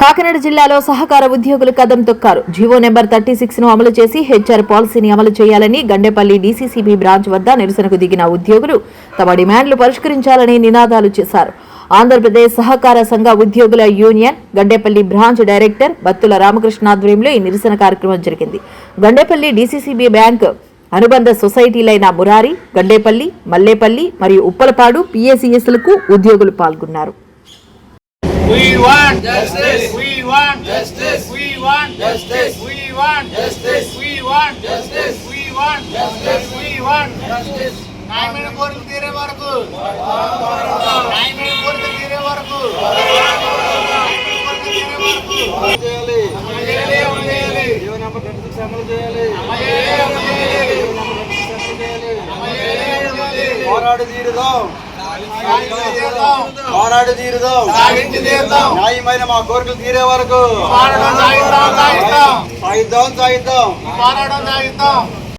కాకినాడ జిల్లాలో సహకార ఉద్యోగులు కదం తొక్కారు. జీవో నెంబర్ థర్టీ సిక్స్ను అమలు చేసి హెచ్ఆర్ పాలసీని అమలు చేయాలని గండేపల్లి డీసీసీబీ బ్రాంచ్ వద్ద నిరసనకు దిగిన ఉద్యోగులు తమ డిమాండ్లు పరిష్కరించాలని నినాదాలు చేశారు. ఆంధ్రప్రదేశ్ సహకార సంఘ ఉద్యోగుల union Gandepalli branch director Battula Ramakrishna ఆధ్వర్యంలో ఈ నిరసన కార్యక్రమం జరిగింది. గండేపల్లి డీసీసీబీ బ్యాంక్ అనుబంధ సొసైటీలైన మురారి గండేపల్లి మల్లేపల్లి మరియు ఉప్పలపాడు పిఏసీఎస్లకు ఉద్యోగులు పాల్గొన్నారు. We want justice. We want justice. We want justice. We want justice. We want justice. We want justice. We want justice. న్యాయమైన కోరికలు తీరే వరకు న్యాయమైన కోరికలు తీరే వరకు చేయాలి చేయాలి, చేయాలి. జీవో నెంబర్ థర్టీ సిక్స్ అమలు చేయాలి అమలు చేయాలి, అమలు చేయాలి. జీవో నెంబర్ థర్టీ సిక్స్ అమలు చేయాలి అమలు చేయాలి, అమలు చేయాలి. పోరాడు తీరుదాం. పోరాడు తీరుదాం. న్యాయమైన మా కోరికలు తీరే వరకు. సాగిద్దాం, సాగిద్దాం.